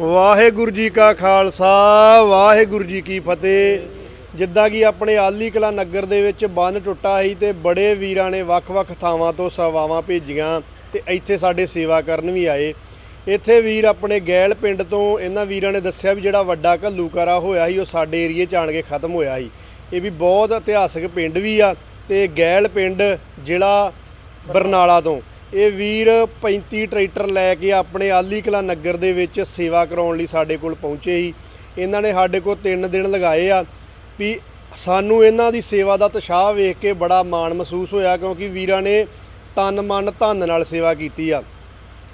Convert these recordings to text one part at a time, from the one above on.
ਵਾਹਿਗੁਰੂ ਜੀ ਕਾ ਖਾਲਸਾ, ਵਾਹਿਗੁਰੂ ਜੀ ਕੀ ਫਤਿਹ। ਜਿੱਦਾਂ ਕਿ ਆਪਣੇ ਆਲੀ ਕਲਾ ਨਗਰ ਦੇ ਵਿੱਚ ਬੰਨ ਟੁੱਟਾ ਸੀ ਤੇ ਬੜੇ ਵੀਰਾਂ ਨੇ ਵੱਖ-ਵੱਖ ਥਾਵਾਂ ਤੋਂ ਸੇਵਾਵਾਂ ਭੇਜੀਆਂ ਤੇ ਇੱਥੇ ਸਾਡੇ ਸੇਵਾ ਕਰਨ ਵੀ ਆਏ। ਇੱਥੇ ਵੀਰ ਆਪਣੇ ਗੈਲ ਪਿੰਡ ਤੋਂ ਇਹਨਾਂ ਵੀਰਾਂ ਨੇ ਦੱਸਿਆ ਵੀ ਜਿਹੜਾ ਵੱਡਾ ਘੱਲੂਕਰਾ ਹੋਇਆ ਸੀ, ਉਹ ਸਾਡੇ ਏਰੀਏ ਚ ਆਣ ਕੇ ਖਤਮ ਹੋਇਆ ਸੀ। ਇਹ ਵੀ ਬਹੁਤ ਇਤਿਹਾਸਕ ਪਿੰਡ ਵੀ ਆ ਤੇ ਗੈਲ ਪਿੰਡ ਜ਼ਿਲ੍ਹਾ ਬਰਨਾਲਾ ਤੋਂ। ਇਹ ਵੀਰ 35 ਟਰੈਕਟਰ ਲੈ ਕੇ ਆਪਣੇ ਆਲੀ ਕਲਾ ਨਗਰ ਦੇ ਵਿੱਚ ਸੇਵਾ ਕਰਾਉਣ ਲਈ ਸਾਡੇ ਕੋਲ ਪਹੁੰਚੇ ਸੀ। ਇਹਨਾਂ ਨੇ ਸਾਡੇ ਕੋਲ 3 ਦਿਨ ਲਗਾਏ ਆ ਵੀ ਸਾਨੂੰ ਇਹਨਾਂ ਦੀ ਸੇਵਾ ਦਾ ਉਤਸ਼ਾਹ ਵੇਖ ਕੇ ਬੜਾ ਮਾਣ ਮਹਿਸੂਸ ਹੋਇਆ ਕਿਉਂਕਿ ਵੀਰਾਂ ਨੇ ਤਨ ਮਨ ਧਨ ਨਾਲ ਸੇਵਾ ਕੀਤੀ ਆ।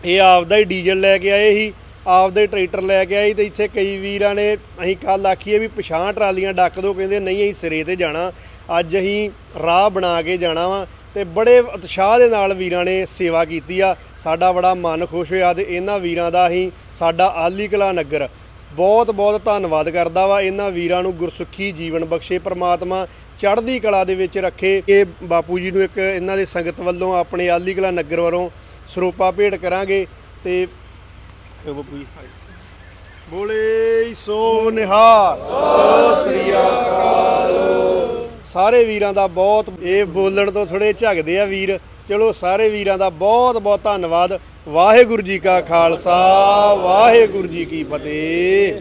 ਇਹ ਆਪਦਾ ਹੀ ਡੀਜ਼ਲ ਲੈ ਕੇ ਆਏ ਸੀ, ਆਪਦਾ ਹੀ ਟਰੈਕਟਰ ਲੈ ਕੇ ਆਏ ਤੇ ਇੱਥੇ ਕਈ ਵੀਰਾਂ ਨੇ ਅਸੀਂ ਕੱਲ ਆਖੀਏ ਵੀ ਪਛਾਣ ਟਰਾਲੀਆਂ ਡੱਕ ਦੋ, ਕਹਿੰਦੇ ਨਹੀਂ ਅਸੀਂ ਸਿਰੇ ਤੇ ਜਾਣਾ, ਅੱਜ ਅਸੀਂ ਰਾਹ ਬਣਾ ਕੇ ਜਾਣਾ ਵਾ। ਤੇ ਬੜੇ ਉਤਸ਼ਾਹ ਦੇ ਨਾਲ ਵੀਰਾਂ ਨੇ ਸੇਵਾ ਕੀਤੀ ਆ। ਸਾਡਾ ਬੜਾ ਮਨ ਖੁਸ਼ ਹੋਇਆ ਤੇ ਇਹਨਾਂ ਵੀਰਾਂ ਦਾ ਅਸੀਂ ਸਾਡਾ ਆਲੀ ਕਲਾ ਨਗਰ ਬਹੁਤ ਬਹੁਤ ਧੰਨਵਾਦ ਕਰਦਾ ਵਾ। ਇਹਨਾਂ ਵੀਰਾਂ ਨੂੰ ਗੁਰਸੁਖੀ ਜੀਵਨ ਬਖਸ਼ੇ ਪ੍ਰਮਾਤਮਾ ਚੜ੍ਹਦੀ ਕਲਾ ਦੇ ਵਿੱਚ ਰੱਖੇ। ਇਹ ਬਾਪੂ ਜੀ ਨੂੰ ਇੱਕ ਇਹਨਾਂ ਦੇ ਸੰਗਤ ਵੱਲੋਂ ਆਪਣੇ ਆਲੀ ਕਲਾ ਨਗਰ ਵੱਲੋਂ ਸਰੂਪਾ ਭੇਟ ਕਰਾਂਗੇ ਤੇ ਬਾਪੂ ਜੀ ਬੋਲੇ ਸੋ ਨਿਹਾਲ। ਸਤਿ ਸ੍ਰੀ ਅਕਾਲ। ਸਾਰੇ ਵੀਰਾਂ ਦਾ ਬਹੁਤ, ਇਹ ਬੋਲਣ ਤੋਂ ਥੋੜੇ ਝਗਦੇ ਆ ਵੀਰ। ਚਲੋ ਸਾਰੇ ਵੀਰਾਂ ਦਾ ਬਹੁਤ ਬਹੁਤ ਧੰਨਵਾਦ। ਵਾਹਿਗੁਰੂ ਜੀ ਕਾ ਖਾਲਸਾ, ਵਾਹਿਗੁਰੂ ਜੀ ਕੀ ਫਤਿਹ।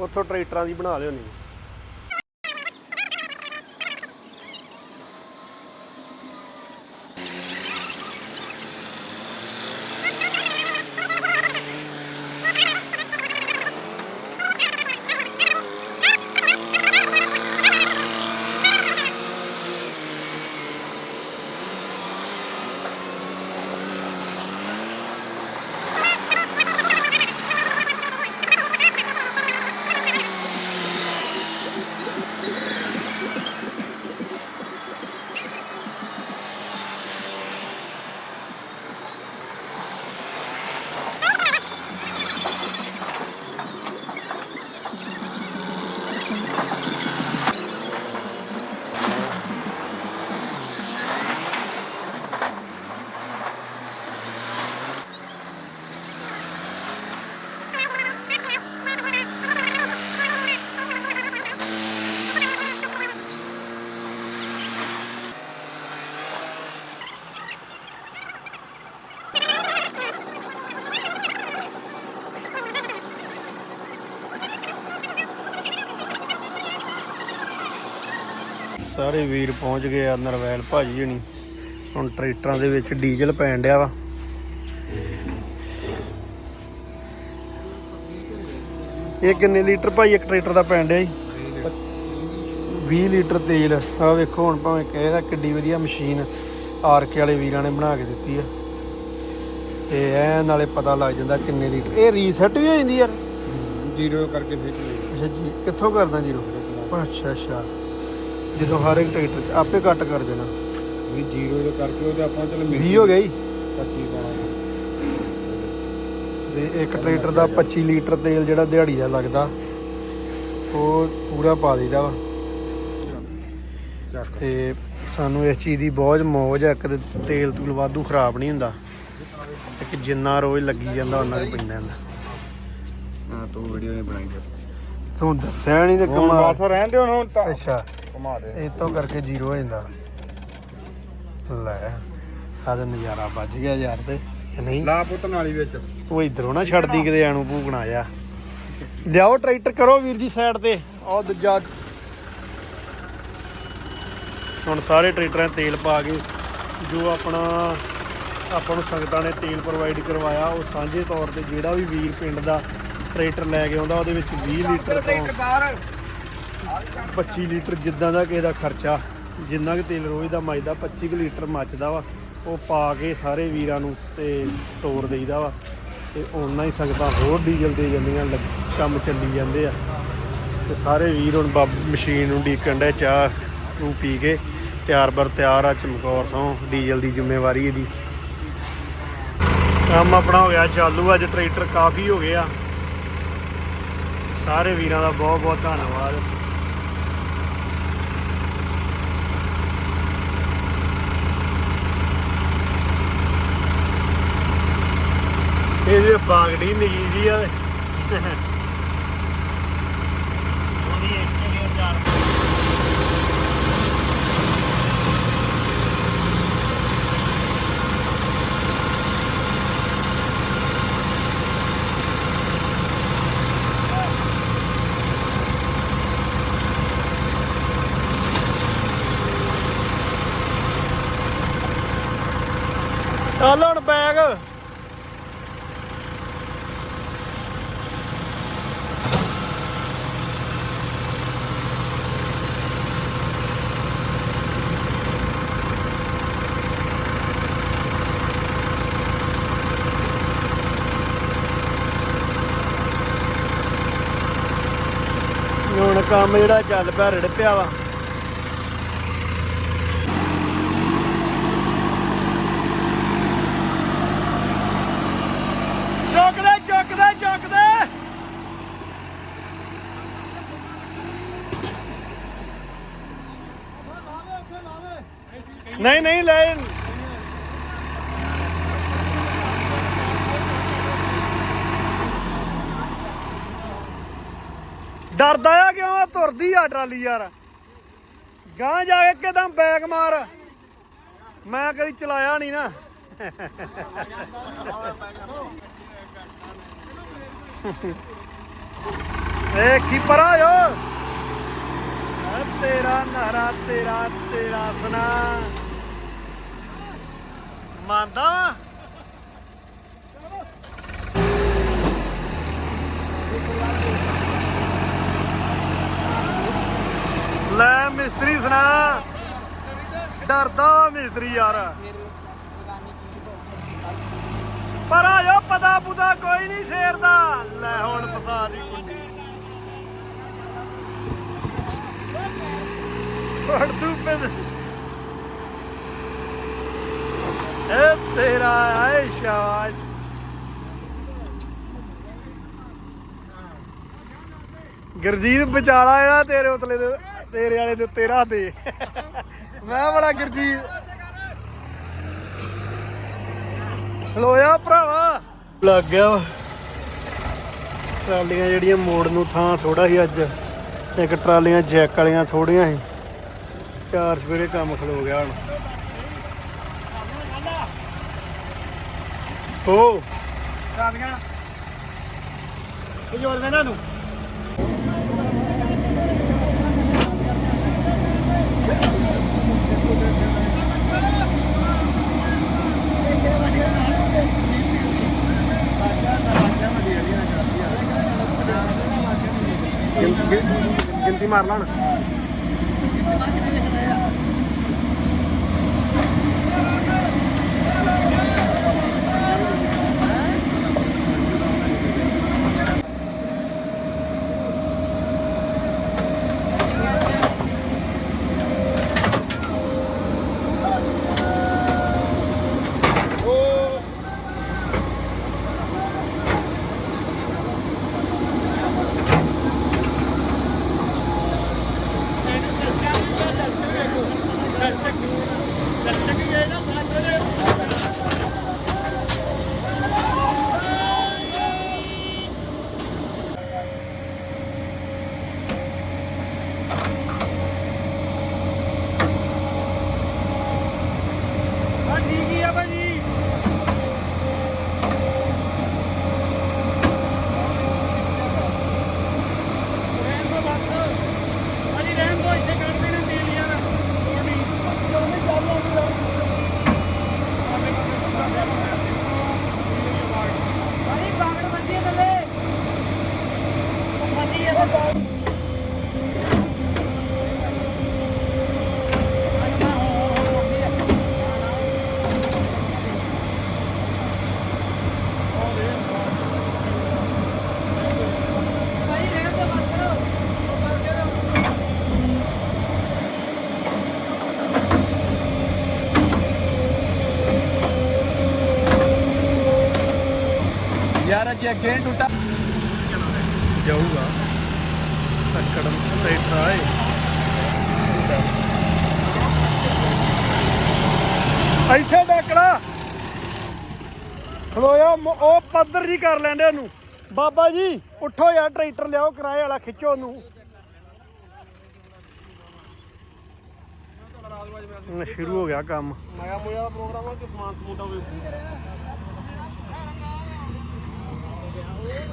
ਉੱਥੋਂ ਟਰੈਕਟਰਾਂ ਦੀ ਬਣਾ ਲਿਓ ਨਹੀਂ ਸਾਰੇ ਵੀਰ ਪਹੁੰਚ ਗਏ ਆ ਨਰਵੈਲ ਭਾਜੀ ਜਣੀ ਹੁਣ ਟਰੈਕਟਰਾਂ ਦੇ ਵਿੱਚ ਡੀਜ਼ਲ ਪੈਣ ਡਿਆ ਵਾ। ਇਹ ਕਿੰਨੇ ਲੀਟਰ ਭਾਈ ਇੱਕ ਟਰੈਕਟਰ ਦਾ ਪੈਣ ਡਿਆ ਜੀ? 20 ਲੀਟਰ ਤੇਲ। ਆ ਵੇਖੋ ਹੁਣ ਭਾਵੇਂ ਕਹੇਗਾ ਕਿੱਡੀ ਵਧੀਆ ਮਸ਼ੀਨ ਆਰਕੇ ਵਾਲੇ ਵੀਰਾਂ ਨੇ ਬਣਾ ਕੇ ਦਿੱਤੀ ਆ। ਤੇ ਐ ਨਾਲੇ ਪਤਾ ਲੱਗ ਜਾਂਦਾ ਕਿੰਨੇ ਲੀਟਰ। ਇਹ ਰੀਸੈਟ ਵੀ ਹੋ ਜਾਂਦੀ ਯਾਰ। ਜ਼ੀਰੋ ਕਰਕੇ ਫਿਰ ਅੱਛਾ ਜੀ ਕਿੱਥੋਂ ਕਰਦਾ ਜੀਰੋ ਅੱਛਾ ਅੱਛਾ। ਜਦੋਂ ਹਰ ਇੱਕ ਟਰੈਕਟਰ ਚ ਆਪੇ ਕੱਟ ਕਰ ਦੇਣਾ। ਵੀ ਜ਼ੀਰੋ ਦੇ ਕਰਕੇ ਉਹਦੇ ਆਪਾਂ ਚਲ 20 ਹੋ ਗਿਆ ਜੀ। 25 ਪਾਣਾ ਤੇ ਇੱਕ ਟਰੈਕਟਰ ਦਾ 25 ਲੀਟਰ ਤੇਲ ਜਿਹੜਾ ਦਿਹਾੜੀ ਦਾ ਲੱਗਦਾ ਉਹ ਪੂਰਾ ਪਾ ਦਈਦਾ ਵਾ। ਤੇ ਸਾਨੂੰ ਇਸ ਚੀਜ਼ ਦੀ ਬਹੁਤ ਮੌਜ ਹੈ ਤੇ ਤੇਲ ਤੂਲ ਵਾਧੂ ਖਰਾਬ ਨਹੀਂ ਹੁੰਦਾ। ਇੱਕ ਜਿੰਨਾ ਰੋਜ਼ ਲੱਗੀ ਜਾਂਦਾ ਉਹਨਾਂ ਹੀ ਪੈਂਦਾ ਜਾਂਦਾ ਹਾਂ ਤੂੰ ਵੀਡੀਓ ਨਹੀਂ ਬਣਾਈ। ਤੂੰ ਦੱਸਿਆ ਨਹੀਂ ਤੇ ਹੁਣ ਕਮਾ ਬਸ ਰਹਿਣ ਦੇ ਹੁਣ ਹੁਣ ਤਾਂ। ਅੱਛਾ। ਘੁਮਾ ਦੇ। ਇਹ ਤੋਂ ਕਰਕੇ ਜ਼ੀਰੋ ਹੋ ਜਾਂਦਾ। ਲੈ ਆਹ ਤਾਂ ਨਜ਼ਾਰਾ ਵੱਜ ਗਿਆ ਯਾਰ ਤੇ। ਨਹੀਂ। ਲਾ ਪੁੱਤ ਨਾਲੀ ਵਿੱਚ। ਉਹ ਇਧਰੋਂ ਨਾ ਛੱਡਦੀ ਕਿਤੇ ਐਨੂੰ ਭੂਕਣਾ ਜਾ ਲਿਆਓ ਟਰੈਕਟਰ ਕਰੋ ਵੀਰ ਜੀ ਸਾਈਡ ਤੇ। ਆਹ ਦੂਜਾ। ਹੁਣ ਸਾਰੇ ਟਰੈਕਟਰਾਂ ਤੇਲ ਪਾ ਕੇ ਜੋ ਆਪਣਾ ਆਪਾਂ ਨੂੰ ਸੰਗਤਾਂ ਨੇ ਤੇਲ ਪ੍ਰੋਵਾਈਡ ਕਰਵਾਇਆ ਉਹ ਸਾਂਝੇ ਤੌਰ ਤੇ ਜਿਹੜਾ ਵੀ ਵੀਰ ਪਿੰਡ ਦਾ ਟਰੈਕਟਰ ਲੈ ਕੇ ਆਉਂਦਾ ਉਹਦੇ ਵਿੱਚ 20 ਲੀਟਰ ਤੋਂ 25 ਲੀਟਰ ਜਿੱਦਾਂ ਦਾ ਕਿਸੇ ਦਾ ਖਰਚਾ, ਜਿੰਨਾ ਕਿ ਤੇਲ ਰੋਜ਼ ਦਾ ਮੱਚਦਾ 25 ਕੁ ਲੀਟਰ ਮੱਚਦਾ ਵਾ, ਉਹ ਪਾ ਕੇ ਸਾਰੇ ਵੀਰਾਂ ਨੂੰ ਤੇ ਤੋੜ ਦੇਈਦਾ ਵਾ। ਤੇ ਉਹਨਾਂ ਹੀ ਸੰਗਤਾਂ ਹੋਰ ਡੀਜ਼ਲ ਦੇ ਜਾਂਦੀਆਂ, ਲੱਗ- ਕੰਮ ਚੱਲੀ ਜਾਂਦੇ ਆ। ਤੇ ਸਾਰੇ ਵੀਰ ਹੁਣ ਬੱਬ, ਮਸ਼ੀਨ ਨੂੰ ਡੀਕਣ ਦੇ ਚਾਹ ਨੂੰ ਪੀ ਕੇ, ਤਿਆਰ ਬਰ ਤਿਆਰ ਆ, ਚਮਕੌਰ ਸੋਂ ਡੀਜ਼ਲ ਦੀ ਜ਼ਿੰਮੇਵਾਰੀ ਇਹਦੀ। ਕੰਮ ਆਪਣਾ ਹੋ ਗਿਆ, ਚਾਲੂ ਅੱਜ ਟਰੈਕਟਰ ਕਾਫੀ ਹੋ ਗਿਆ ਸਾਰੇ ਵੀਰਾਂ ਦਾ ਬਹੁਤ ਬਹੁਤ ਧੰਨਵਾਦ। ਇਹਦੀ ਬਾਗੜੀ ਨਿੱਕੀ ਜੀ ਆ ਉਹਦੀ ਇੱਥੇ ਵੀ ਉਹ ਚਾਰ ਚੱਲ ਹੁਣ ਬੈਗ ਹੁਣ ਕੰਮ ਜਿਹੜਾ ਚੱਲ ਪਿਆ ਰੜ ਪਿਆ ਵਾ। ਚੁੱਕਦੇ ਚੁੱਕਦੇ ਚੁੱਕਦੇ। ਨਹੀਂ ਨਹੀਂ, ਲੈ। ਡਰਦਾ ਆ ਕਿਉਂ? ਤੁਰਦੀ ਆ ਟਰਾਲੀ ਯਾਰ। ਗਾਂ ਜਾ ਕੇ ਕਿਦਾਂ ਬੈਗ ਮਾਰ। ਮੈਂ ਕਦੀ ਚਲਾਇਆ ਨਹੀਂ ਨਾ। ਏ ਕੀ ਪਰਾ ਯੋ ਤੇਰਾ ਨਹਰਾ, ਤੇਰਾ ਤੇਰਾ ਸਨਾ। ਮੰਨਦਾ? ਵਾਂ? ਲੈ ਮਿਸਤਰੀ ਸੁਣਾ। ਡਰਦਾ ਮਿਸਤਰੀ ਯਾਰ। ਪਰ ਆ ਪਤਾ ਪੁਤਾ ਕੋਈ ਨਹੀਂ ਸ਼ੇਰ ਦਾ ਲੈ ਹੁਣ ਫਸਾ ਦੀ ਕੁੰਡੀ। ਫੜ ਦੂ ਪਿੰਡ ਏ ਤੇਰਾ ਆਏ ਸ਼ਾਬਾਸ਼। ਗੁਰਜੀਤ ਵਿਚਾਲਾ ਜਿਹੜਾ ਤੇਰੇ ਉਤਲੇ ਦੇ। ਤੇਰੇ ਵਾਲੇ ਦੇ ਤੇਰਾ ਦੇ। ਮੈਂ ਬੜਾ ਗੁਰਜੀਤ। ਖਲੋਇਆ ਭਰਾਵਾ। ਲੱਗ ਗਿਆ ਟਰਾਲੀਆਂ ਜਿਹੜੀਆਂ ਮੋੜ ਨੂੰ ਥਾਂ ਥੋੜਾ ਸੀ ਅੱਜ। ਇੱਕ ਟਰਾਲੀਆਂ ਜੈਕ ਵਾਲੀਆਂ ਥੋੜੀਆਂ ਸੀ। ਚਾਰ ਸਵੇਰੇ ਕੰਮ ਖਲੋ ਗਿਆ ਹੁਣ। ਓ ਟਰਾਲੀਆਂ। ਇਹ ਜੋਰ ਦੇ ਨਾ ਨੂੰ। ਗਿਣਤੀ ਮਾਰ ਲਾਣ ਠੀਕ ਹੀ ਆ ਭਾਜੀ ਰਹਿਣ ਦੋ ਬਸ ਭਾਜੀ ਰਹਿਣ ਦੋ ਇੱਥੇ ਕੱਢ ਦੇਣੇ ਤੇਲ ਯਾਰ ਲੋੜ ਨਹੀਂ ਭਾਜੀ ਬਾਗੜ ਵੱਜੀ ਹੈ ਥੱਲੇ ਵੱਜੀ ਹੈ ਥੱਲੇ ਭਾਜੀ ਰਹਿਣ ਦੋ ਬਸ ਯਾਰ ਅੱਜ ਅੱਗੇ ਟੁੱਟਾ। ਜਾਊਗਾ। ਟੱਕੜ ਤੇ ਟਰਾਏ। ਇੱਥੇ ਡੱਕੜਾ ਖਲੋਇਆ ਉਹ ਪੱਧਰ ਜੀ ਕਰ ਲੈਂਦੇ ਉਹਨੂੰ। ਬਾਬਾ ਜੀ ਉੱਠੋ ਯਾਰ ਟਰੈਕਟਰ ਲਿਆਓ ਕਿਰਾਏ ਵਾਲਾ ਖਿੱਚੋ ਉਹਨੂੰ। ਸ਼ੁਰੂ ਹੋ ਗਿਆ ਕੰਮ। ਮਾਇਆ ਮੋਇਆ ਦਾ ਪ੍ਰੋਗਰਾਮ ਆ ਕਿ ਸਮਾਨ ਸਮੂਦਾ ਹੋਵੇ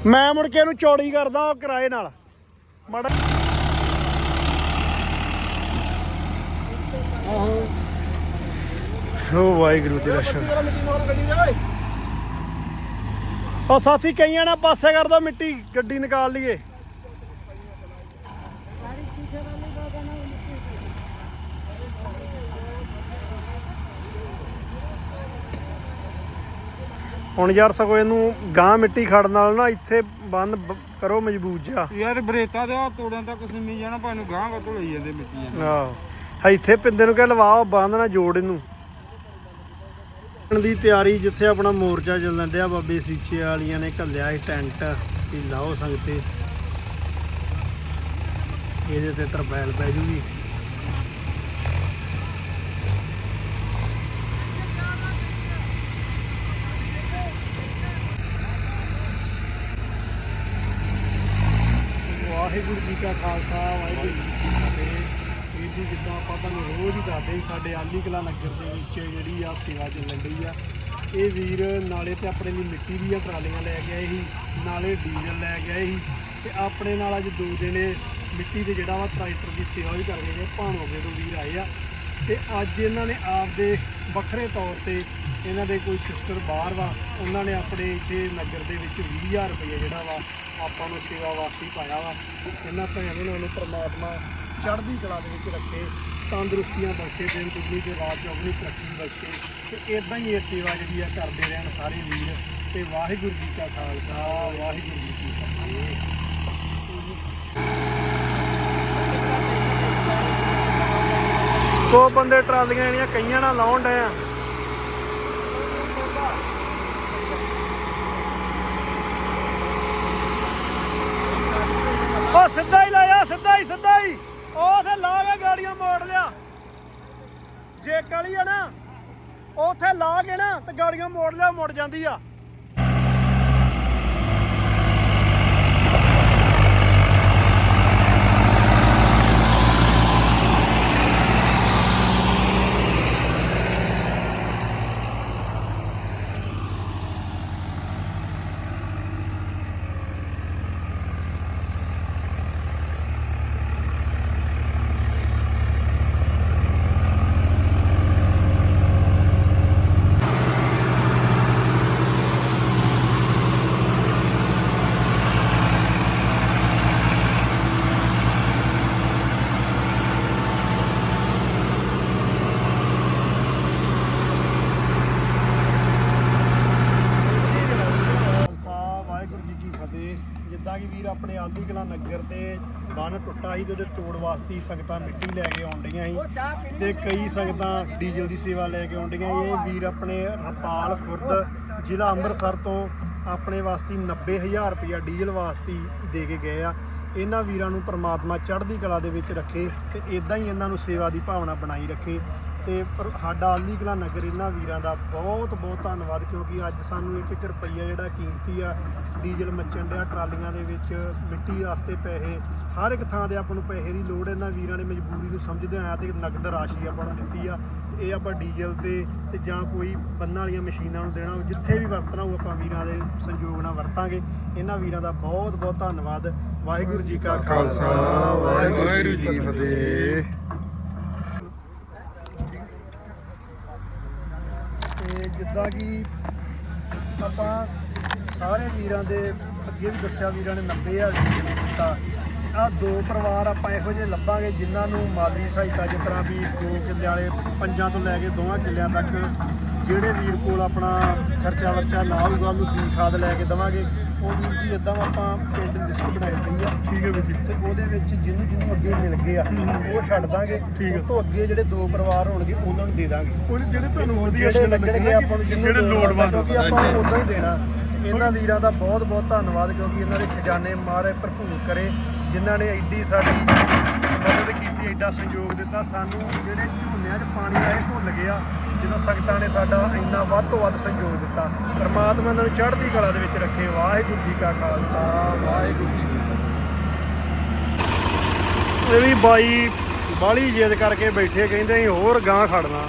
ਮੈਂ ਮੁੜ ਕੇ ਇਹਨੂੰ ਚੌੜੀ ਕਰਦਾ ਉਹ ਕਿਰਾਏ ਨਾਲ। ਮਾੜਾ ਓ ਵਾਹਿਗੁਰੂ ਤੇਰਾ ਸ਼ੁਕਰ। ਉਹ ਸਾਥੀ ਕਈਆਂ ਨਾਲ ਪਾਸੇ ਕਰ ਦੋ ਮਿੱਟੀ ਗੱਡੀ ਨਿਕਾਲ ਲਈਏ। ਹੁਣ ਯਾਰ ਸਗੋਂ ਇਹਨੂੰ ਗਾਂ ਮਿੱਟੀ ਖੜਨ ਨਾਲ ਨਾ ਇੱਥੇ ਬੰਦ ਕਰੋ ਮਜ਼ਬੂਤ ਜਿਹਾ। ਯਾਰ ਬਰੇਤਾ ਦੇ ਆ ਤੋੜਨ ਤੱਕ ਸਿੰਮੀ ਜਾਣਾ ਭਾਵੇਂ ਨੂੰ ਗਾਂ ਕੋ ਲਈ ਜਾਂਦੇ ਮਿੱਟੀ ਆਹ। ਇੱਥੇ ਪਿੰਦੇ ਨੂੰ ਕਹਿ ਲਵਾਓ ਬੰਦ ਨਾ ਜੋੜ ਇਹਨੂੰ। ਦੀ ਤਿਆਰੀ ਜਿੱਥੇ ਆਪਣਾ ਮੋਰਚਾ ਚੱਲਣ ਡਿਆ ਬਾਬੇ ਸੀਚੇ ਵਾਲੀਆਂ ਨੇ ਘੱਲਿਆ ਸੀ ਟੈਂਟ ਵੀ ਲਾਓ ਸੰਗਤੇ। ਇਹਦੇ ਤੇ ਤਰਪੈਲ ਪੈ ਜੂਗੀ। ਵਾਹਿਗੁਰੂ ਜੀ ਕਾ ਖਾਲਸਾ, ਵਾਹਿਗੁਰੂ ਜੀ ਕੀ ਫਤਿਹ। ਵੀਰ ਜੀ, ਜਿੱਦਾਂ ਆਪਾਂ ਤੁਹਾਨੂੰ ਰੋਜ਼ ਹੀ ਦੱਸਦੇ ਸਾਡੇ ਆਲੀ ਕਲਾ ਨਗਰ ਦੇ ਵਿੱਚ ਜਿਹੜੀ ਆ ਸੇਵਾ ਚੱਲਣ ਡਈ ਆ। ਇਹ ਵੀਰ ਨਾਲੇ ਤੇ ਆਪਣੇ ਲਈ ਮਿੱਟੀ ਦੀਆਂ ਟਰਾਲੀਆਂ ਲੈ ਕੇ ਆਏ ਸੀ, ਨਾਲੇ ਡੀਜ਼ਲ ਲੈ ਕੇ ਆਏ ਸੀ ਤੇ ਆਪਣੇ ਨਾਲ ਅੱਜ ਦੋ ਜਣੇ ਮਿੱਟੀ ਦੇ ਜਿਹੜਾ ਵਾ ਟਰੈਕਟਰ ਦੀ ਸੇਵਾ ਵੀ ਕਰ ਰਹੇ ਨੇ ਭਾਣੋਗੇ ਤੋਂ ਵੀਰ ਆਏ ਆ। ਤੇ ਅੱਜ ਇਹਨਾਂ ਨੇ ਆਪਦੇ ਵੱਖਰੇ ਤੌਰ ਤੇ ਇਹਨਾਂ ਦੇ ਕੋਈ ਸਿਸਟਰ ਬਾਹਰ ਵਾ, ਉਹਨਾਂ ਨੇ ਆਪਣੇ ਇੱਥੇ ਨਗਰ ਦੇ ਵਿੱਚ 20000 ਰੁਪਏ ਜਿਹੜਾ ਵਾ ਆਪਾਂ ਨੂੰ ਸੇਵਾ ਵਾਸਤੇ ਪਾਇਆ ਵਾ। ਇਹਨਾਂ ਭੈਣਾਂ ਨੂੰ ਨੂੰ ਪ੍ਰਮਾਤਮਾ ਚੜ੍ਹਦੀ ਕਲਾ ਦੇ ਵਿੱਚ ਰੱਖੇ, ਤੰਦਰੁਸਤੀਆਂ ਬਖਸ਼ੇ, ਦਿਨ ਦੁਗਣੀ ਤੇ ਰਾਤ ਚੌਗਣੀ ਤਰੱਕੀ ਬਖਸ਼ੇ। ਤੇ ਇਦਾਂ ਹੀ ਇਹ ਸੇਵਾ ਜਿਹੜੀ ਆ ਕਰਦੇ ਰਹਿਣ ਸਾਰੇ ਵੀਰ। ਤੇ ਵਾਹਿਗੁਰੂ ਜੀ ਕਾ ਖਾਲਸਾ, ਵਾਹਿਗੁਰੂ ਜੀ ਕੀ ਫਤਿਹ। ਸੋ ਬੰਦੇ ਟਰਾਲੀਆਂ ਜਿਹੜੀਆਂ ਕਈਆਂ ਨਾਲ ਲਾਉਣ ਡਏ ਆ। ਉਹ ਸਿੱਧਾ ਹੀ ਲਾਇਆ, ਸਿੱਧਾ ਹੀ ਸਿੱਧਾ ਹੀ। ਉਹ ਤੇ ਲਾ ਕੇ ਗਾੜੀਆਂ ਮੋੜ ਲਿਆ। ਜੇ ਕਾਲੀ ਆ ਨਾ ਉਥੇ ਲਾ ਕੇ ਨਾ ਤੇ ਗਾੜੀਆਂ ਮੋੜ ਲਿਆ, ਮੁੜ ਜਾਂਦੀ ਆ ਖਾਲਸਾ ਵਾਹਿਗੁਰੂ ਜੀ ਕੀ ਫਤਿਹ ਜਿੱਦਾਂ ਕਿ ਵੀਰ ਆਪਣੇ ਆਲਦੀ ਕਲਾ ਨਗਰ ਤੇ ਬੰਨ ਟੁੱਟਾ ਸੀ ਤੇ ਉਹਦੇ ਤੋੜ ਵਾਸਤੇ ਸੰਗਤਾਂ ਮਿੱਟੀ ਲੈ ਕੇ ਆਉਂਦੀਆਂ ਸੀ ਤੇ ਕਈ ਸੰਗਤਾਂ ਡੀਜ਼ਲ ਦੀ ਸੇਵਾ ਲੈ ਕੇ ਆਉਂਦੀਆਂ ਸੀ। ਇਹ ਵੀਰ ਆਪਣੇ ਰਪਾਲ ਖੁਰਦ ਜ਼ਿਲ੍ਹਾ ਅੰਮ੍ਰਿਤਸਰ ਤੋਂ ਆਪਣੇ ਵਾਸਤੇ 90000 ਰੁਪਇਆ ਡੀਜ਼ਲ ਵਾਸਤੇ ਦੇ ਕੇ ਗਏ ਆ ਇਹਨਾਂ ਵੀਰਾਂ ਨੂੰ ਪ੍ਰਮਾਤਮਾ ਚੜ੍ਹਦੀ ਕਲਾ ਦੇ ਵਿੱਚ ਰੱਖੇ ਤੇ ਇਦਾਂ ਹੀ ਇਹਨਾਂ ਨੂੰ ਸੇਵਾ ਦੀ ਭਾਵਨਾ ਬਣਾਈ ਰੱਖੇ ਤੇ ਪਰ ਸਾਡਾ ਆਲੀ ਕਲਾ ਨਗਰ ਇਹਨਾਂ ਵੀਰਾਂ ਦਾ ਬਹੁਤ ਬਹੁਤ ਧੰਨਵਾਦ, ਕਿਉਂਕਿ ਅੱਜ ਸਾਨੂੰ ਇੱਕ ਇੱਕ ਰੁਪਈਆ ਜਿਹੜਾ ਕੀਮਤੀ ਆ, ਡੀਜ਼ਲ ਮੱਚਣ ਡਿਆ ਟਰਾਲੀਆਂ ਦੇ ਵਿੱਚ, ਮਿੱਟੀ ਵਾਸਤੇ ਪੈਸੇ, ਹਰ ਇੱਕ ਥਾਂ ਤੇ ਆਪਾਂ ਨੂੰ ਪੈਸੇ ਦੀ ਲੋੜ ਇਹਨਾਂ ਵੀਰਾਂ ਨੇ ਮਜਬੂਰੀ ਨੂੰ ਸਮਝਦੇ ਆਇਆ ਤੇ ਨਗਦ ਰਾਸ਼ੀ ਆਪਾਂ ਨੂੰ ਦਿੱਤੀ ਆ ਇਹ ਆਪਾਂ ਡੀਜ਼ਲ ਤੇ ਤੇ ਜਾਂ ਕੋਈ ਬੰਨਾਂ ਵਾਲੀਆਂ ਮਸ਼ੀਨਾਂ ਨੂੰ ਦੇਣਾ, ਜਿੱਥੇ ਵੀ ਵਰਤਣਾ ਉਹ ਆਪਾਂ ਵੀਰਾਂ ਦੇ ਸੰਯੋਗ ਨਾਲ ਵਰਤਾਂਗੇ। ਇਹਨਾਂ ਵੀਰਾਂ ਦਾ ਬਹੁਤ ਬਹੁਤ ਧੰਨਵਾਦ। ਵਾਹਿਗੁਰੂ ਜੀ ਕਾ ਖਾਲਸਾ, ਵਾਹਿਗੁਰੂ ਜੀ ਕੀ ਫਤਿਹ ਤੇ ਜਿੱਦਾਂ ਕਿ ਆਪਾਂ ਸਾਰੇ ਵੀਰਾਂ ਦੇ ਅੱਗੇ ਵੀ ਦੱਸਿਆ ਵੀਰਾਂ ਨੇ 90000 ਰੁਪਏ ਦਿੱਤਾ। ਆ ਦੋ ਪਰਿਵਾਰ ਆਪਾਂ ਇਹੋ ਜਿਹੇ ਲੱਭਾਂਗੇ ਜਿਨ੍ਹਾਂ ਨੂੰ ਮਾਲੀ ਸਹਾਇਤਾ ਜਿਸ ਤਰ੍ਹਾਂ ਵੀ ਦੋ ਕਿੱਲੇ ਵਾਲੇ, ਪੰਜਾਂ ਤੋਂ ਲੈ ਕੇ ਦੋਵਾਂ ਕਿੱਲਿਆਂ ਤੱਕ ਜਿਹੜੇ ਵੀਰ ਕੋਲ ਆਪਣਾ ਖਰਚਾ ਵਰਚਾ ਲਾ ਹੋਊਗਾ ਉਹਨੂੰ ਬੀ ਖਾਦ ਲੈ ਕੇ ਦਵਾਂਗੇ। ਉਹ ਵੀਰ ਜੀ ਇਦਾਂ ਆਪਾਂ ਪਿੰਡ ਲਿਸਟ ਬਣਾਈ ਪਈ ਆ। ਠੀਕ ਹੈ ਵੀਰ ਜੀ। ਤੇ ਉਹਦੇ ਵਿੱਚ ਜਿਹਨੂੰ ਜਿਹਨੂੰ ਅੱਗੇ ਮਿਲ ਗਏ ਆ ਉਹ ਛੱਡ ਦਾਂਗੇ। ਉਸ ਤੋਂ ਅੱਗੇ ਜਿਹੜੇ ਦੋ ਪਰਿਵਾਰ ਹੋਣਗੇ ਉਹਨਾਂ ਨੂੰ ਦੇ ਦਾਂਗੇ। ਉਹ ਜਿਹੜੇ ਤੁਹਾਨੂੰ ਵਧੀਆ ਲੱਗਣਗੇ ਆਪਾਂ ਨੂੰ ਜਿਹੜੇ ਲੋੜਵੰਦ ਕਿਉਂਕਿ ਆਪਾਂ ਨੂੰ ਉਦਾਂ ਹੀ ਦੇਣਾ। ਇਹਨਾਂ ਵੀਰਾਂ ਦਾ ਬਹੁਤ ਬਹੁਤ ਧੰਨਵਾਦ ਕਿਉਂਕਿ ਇਹਨਾਂ ਦੇ ਖਜ਼ਾਨੇ ਮਾਰੇ ਭਰਪੂਰ ਕਰੇ ਜਿਨ੍ਹਾਂ ਨੇ ਐਡੀ ਸਾਡੀ ਮਦਦ ਕੀਤੀ ਐਡਾ ਸੰਯੋਗ ਦਿੱਤਾ। ਸਾਨੂੰ ਜਿਹੜੇ ਝੋਨਿਆਂ 'ਚ ਪਾਣੀ ਆਏ ਭੁੱਲ ਗਿਆ ਜਦੋਂ ਸੰਗਤਾਂ ਨੇ ਸਾਡਾ ਇੰਨਾ ਵੱਧ ਤੋਂ ਵੱਧ ਸਹਿਯੋਗ ਦਿੱਤਾ। ਪਰਮਾਤਮਾ ਇਹਨਾਂ ਨੂੰ ਚੜ੍ਹਦੀ ਕਲਾ ਦੇ ਵਿੱਚ ਰੱਖੇ। ਵਾਹਿਗੁਰੂ ਜੀ ਕਾ ਖਾਲਸਾ, ਵਾਹਿਗੁਰੂ ਜੀ ਇਹ ਵੀ ਬਾਈ ਬਾਲੀ ਜਿੱਦ ਕਰਕੇ ਬੈਠੇ, ਕਹਿੰਦੇ ਅਸੀਂ ਹੋਰ ਗਾਂ ਖੜਨਾ।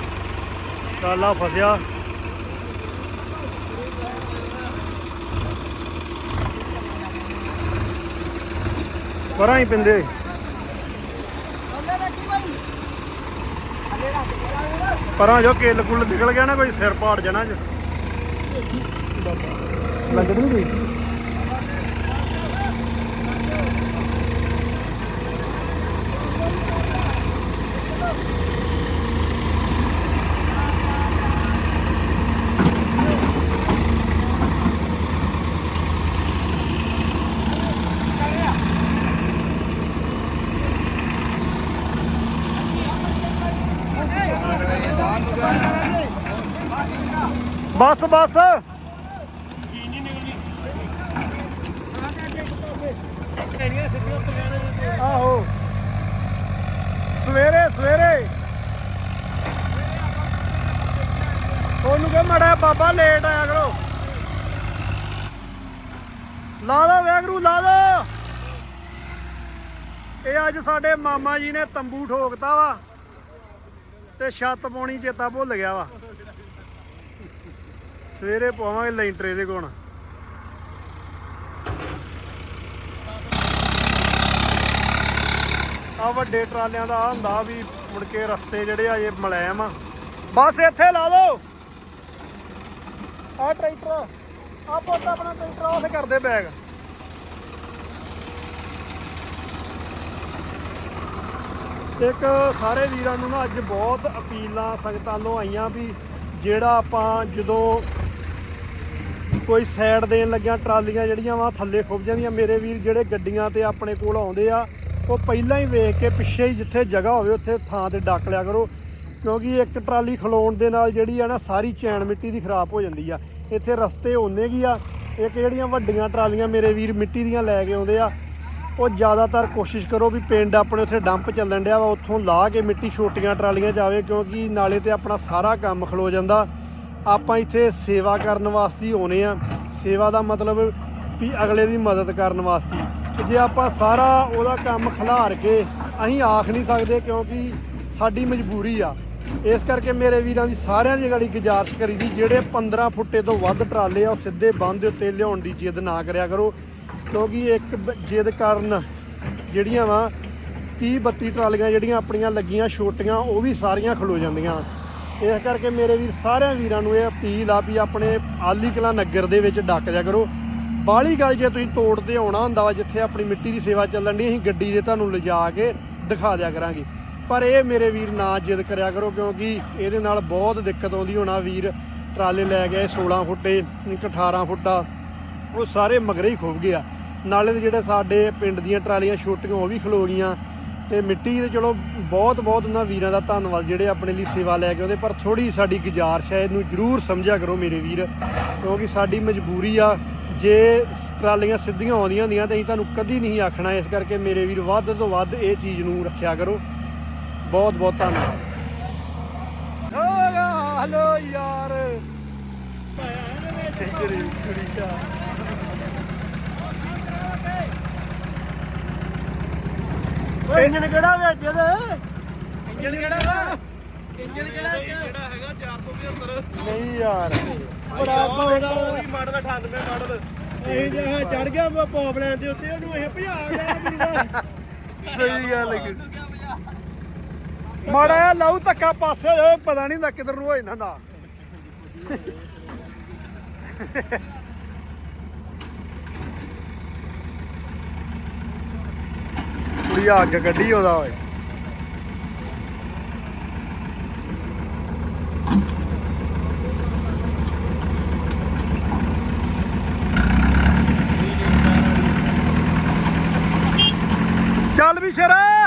ਕਾਲਾ ਫਸਿਆ। ਪਰਾਂ ਹੀ ਪਿੰਦੇ। ਪਰਾਂ ਜੋ ਕਿੱਲ ਕੁੱਲ ਨਿਕਲ ਗਿਆ ਨਾ, ਕੋਈ ਸਿਰ ਪਾੜ ਜਾਣਾ ਜ। ਲੱਗਦ ਨਹੀਂ ਗਈ? ਬਸ ਬਸ। ਆਹੋ। ਸਵੇਰੇ ਸਵੇਰੇ। ਉਹਨੂੰ ਕਹ ਮੜਾ ਬਾਬਾ ਲੇਟ ਆਇਆ ਕਰੋ। ਲਾ ਦੋ ਵੈਗਰੂ, ਲਾ ਦੋ। ਇਹ ਅੱਜ ਸਾਡੇ ਮਾਮਾ ਜੀ ਨੇ ਤੰਬੂ ਠੋਕਤਾ ਵਾ ਤੇ ਛੱਤ ਪਾਉਣੀ ਚੇਤਾ ਭੁੱਲ ਗਿਆ ਵਾ। ਸਵੇਰੇ ਪਾਵਾਂਗੇ ਲੈਂਟਰ ਇਹਦੇ ਕੋਲ। ਆ ਵੱਡੇ ਟਰਾਲਿਆਂ ਦਾ ਆਹ ਹੁੰਦਾ ਵੀ ਮੁੜ ਕੇ ਰਸਤੇ ਜਿਹੜੇ ਆ, ਇਹ ਮਲੈਮ ਆ। ਬਸ ਇੱਥੇ ਲਾ ਲਓ। ਆ ਟਰੈਕਟਰ ਆ। ਪੁੱਤ ਆਪਣਾ ਟਰੈਕਟਰ ਉੱਥੇ ਕਰਦੇ ਬੈਗ। ਇੱਕ ਸਾਰੇ ਵੀਰਾਂ ਨੂੰ ਨਾ ਅੱਜ ਬਹੁਤ ਅਪੀਲਾਂ, ਸੰਗਤਾਂ ਤੋਂ ਆਈਆਂ ਵੀ ਜਿਹੜਾ ਆਪਾਂ ਜਦੋਂ ਕੋਈ ਸਾਈਡ ਦੇਣ ਲੱਗਿਆ ਟਰਾਲੀਆਂ ਜਿਹੜੀਆਂ ਵਾ ਥੱਲੇ ਖੁੱਭ ਜਾਂਦੀਆਂ। ਮੇਰੇ ਵੀਰ ਜਿਹੜੇ ਗੱਡੀਆਂ ਤੇ ਆਪਣੇ ਕੋਲ ਆਉਂਦੇ ਆ, ਉਹ ਪਹਿਲਾਂ ਹੀ ਵੇਖ ਕੇ ਪਿੱਛੇ ਹੀ ਜਿੱਥੇ ਜਗ੍ਹਾ ਹੋਵੇ ਉੱਥੇ ਥਾਂ ਤੇ ਡੱਕ ਲਿਆ ਕਰੋ। ਕਿਉਂਕਿ ਇੱਕ ਟਰਾਲੀ ਖਲੋਣ ਦੇ ਨਾਲ ਜਿਹੜੀ ਆ ਨਾ, ਸਾਰੀ ਚੈਨ ਮਿੱਟੀ ਦੀ ਖਰਾਬ ਹੋ ਜਾਂਦੀ ਆ। ਇੱਥੇ ਰਸਤੇ ਓਨੇ ਕੀ ਆ। ਇੱਕ ਜਿਹੜੀਆਂ ਵੱਡੀਆਂ ਟਰਾਲੀਆਂ ਮੇਰੇ ਵੀਰ ਮਿੱਟੀ ਦੀਆਂ ਲੈ ਕੇ ਆਉਂਦੇ ਆ, ਉਹ ਜ਼ਿਆਦਾਤਰ ਕੋਸ਼ਿਸ਼ ਕਰੋ ਵੀ ਪਿੰਡ ਆਪਣੇ ਉੱਥੇ ਡੰਪ ਚੱਲਣ ਡਿਆ ਵਾ, ਉੱਥੋਂ ਲਾ ਕੇ ਮਿੱਟੀ ਛੋਟੀਆਂ ਟਰਾਲੀਆਂ ਜਾਵੇ ਕਿਉਂਕਿ ਨਾਲੇ ਤੇ ਆਪਣਾ ਸਾਰਾ ਕੰਮ ਖਲੋ ਜਾਂਦਾ। ਆਪਾਂ ਇੱਥੇ ਸੇਵਾ ਕਰਨ ਵਾਸਤੇ ਹੀ ਆਉਨੇ ਆ। ਸੇਵਾ ਦਾ ਮਤਲਬ ਵੀ ਅਗਲੇ ਦੀ ਮਦਦ ਕਰਨ ਵਾਸਤੇ। ਜੇ ਆਪਾਂ ਸਾਰਾ ਉਹਦਾ ਕੰਮ ਖਿਲਾਰ ਕੇ ਅਸੀਂ ਆਖ ਨਹੀਂ ਸਕਦੇ ਕਿਉਂਕਿ ਸਾਡੀ ਮਜਬੂਰੀ ਆ। ਇਸ ਕਰਕੇ ਮੇਰੇ ਵੀਰਾਂ ਦੀ ਸਾਰਿਆਂ ਦੀ ਗਾੜੀ ਗੁਜ਼ਾਰਿਸ਼ ਕਰੀ ਦੀ, ਜਿਹੜੇ 15 ਫੁੱਟੇ ਤੋਂ ਵੱਧ ਟਰਾਲੇ ਆ, ਉਹ ਸਿੱਧੇ ਬੰਦ ਉੱਤੇ ਲਿਆਉਣ ਦੀ ਜਿੱਦ ਨਾ ਕਰਿਆ ਕਰੋ। ਕਿਉਂਕਿ ਇੱਕ ਜਿੱਦ ਕਾਰਨ ਜਿਹੜੀਆਂ ਵਾ 30 32 ਟਰਾਲੀਆਂ ਜਿਹੜੀਆਂ ਆਪਣੀਆਂ ਲੱਗੀਆਂ, ਛੋਟੀਆਂ, ਉਹ ਵੀ ਸਾਰੀਆਂ ਖਲੋ ਜਾਂਦੀਆਂ। ਇਸ ਕਰਕੇ ਮੇਰੇ ਵੀਰ ਸਾਰਿਆਂ ਵੀਰਾਂ ਨੂੰ ਇਹ ਅਪੀਲ ਆ ਵੀ ਆਪਣੇ ਆਲੀ ਕਲਾ ਨਗਰ ਦੇ ਵਿੱਚ ਡੱਕ ਜਾ ਕਰੋ। ਬਾਹਲੀ ਗੱਲ ਜੇ ਤੁਸੀਂ ਤੋੜਦੇ ਆਉਣਾ ਹੁੰਦਾ ਵਾ, ਜਿੱਥੇ ਆਪਣੀ ਮਿੱਟੀ ਦੀ ਸੇਵਾ ਚੱਲਣ ਦੀ ਅਸੀਂ ਗੱਡੀ ਦੇ ਤੁਹਾਨੂੰ ਲਿਜਾ ਕੇ ਦਿਖਾ ਦਿਆ ਕਰਾਂਗੇ। ਪਰ ਇਹ ਮੇਰੇ ਵੀਰ ਨਾ ਜਿੱਦ ਕਰਿਆ ਕਰੋ, ਕਿਉਂਕਿ ਇਹਦੇ ਨਾਲ ਬਹੁਤ ਦਿੱਕਤ ਆਉਂਦੀ ਹੋਣਾ ਵੀਰ। ਟਰਾਲੇ ਲੈ ਗਏ 16 ਫੁੱਟੇ, ਇੱਕ 18 ਫੁੱਟਾ, ਉਹ ਸਾਰੇ ਮਗਰੇ ਹੀ ਖੁੱਭ ਗਏ ਆ ਨਾਲੇ ਦੇ ਜਿਹੜੇ ਸਾਡੇ ਪਿੰਡ ਦੀਆਂ ਟਰਾਲੀਆਂ ਛੋਟੀਆਂ, ਉਹ ਵੀ ਖਲੋ ਗਈਆਂ। ਤੇ ਮਿੱਟੀ ਦੇ ਚਲੋ ਬਹੁਤ ਬਹੁਤ ਉਹਨਾਂ ਵੀਰਾਂ ਦਾ ਧੰਨਵਾਦ ਜਿਹੜੇ ਆਪਣੇ ਲਈ ਸੇਵਾ ਲੈ ਕੇ ਆਉਂਦੇ ਪਰ ਥੋੜੀ ਸਾਡੀ ਗੁਜ਼ਾਰਿਸ਼ ਹੈ ਇਹਨੂੰ ਜਰੂਰ ਸਮਝਿਆ ਕਰੋ ਮੇਰੇ ਵੀਰ ਕਿਉਂਕਿ ਸਾਡੀ ਮਜਬੂਰੀ ਆ ਜੇ ਟਰਾਲੀਆਂ ਸਿੱਧੀਆਂ ਆਉਂਦੀਆਂ ਹੁੰਦੀਆਂ ਤਾਂ ਅਸੀਂ ਤੁਹਾਨੂੰ ਕਦੀ ਨਹੀਂ ਆਖਣਾ ਇਸ ਕਰਕੇ ਮੇਰੇ ਵੀਰ ਵੱਧ ਤੋਂ ਵੱਧ ਇਹ ਚੀਜ਼ ਨੂੰ ਰੱਖਿਆ ਕਰੋ। ਬਹੁਤ ਬਹੁਤ ਧੰਨਵਾਦ। ਹਲੋ ਯਾਰ। ਤੇਰੀ ਕੁੜੀ ਦਾ ਇੰਜਣ ਕਿਹੜਾ ਵਿੱਚ ਇਹਦੇ ਇੰਜਣ ਕਿਹੜਾ ਵਾ? ਇੰਜਣ ਕਿਹੜਾ ਨਹੀਂ ਯਾਰ ਬੜਾ ਪਾਉਂਦਾ ਮਾਡਲ 98 ਮਾਡਲ। ਇਹ ਜਿਹਾ ਚੜ ਗਿਆ ਪੌਪਲੈਨ ਦੇ ਉੱਤੇ ਉਹਨੂੰ ਇਹ ਭਜਾ ਗਿਆ ਸਹੀ ਗੱਲ ਹੈ। ਮਾੜਾ ਜਿਹਾ ਲਾਉ ਧੱਕਾ ਪਾਸੇ ਪਤਾ ਨਹੀਂ ਹੁੰਦਾ ਕਿੱਧਰ ਨੂੰ ਹੋ ਜਾਂਦਾ। ਕੁੜੀ ਅੱਗ ਕੱਢੀ ਉਹਦਾ ਓਏ। ਚੱਲ ਵੀ ਸ਼ੇਰਾ।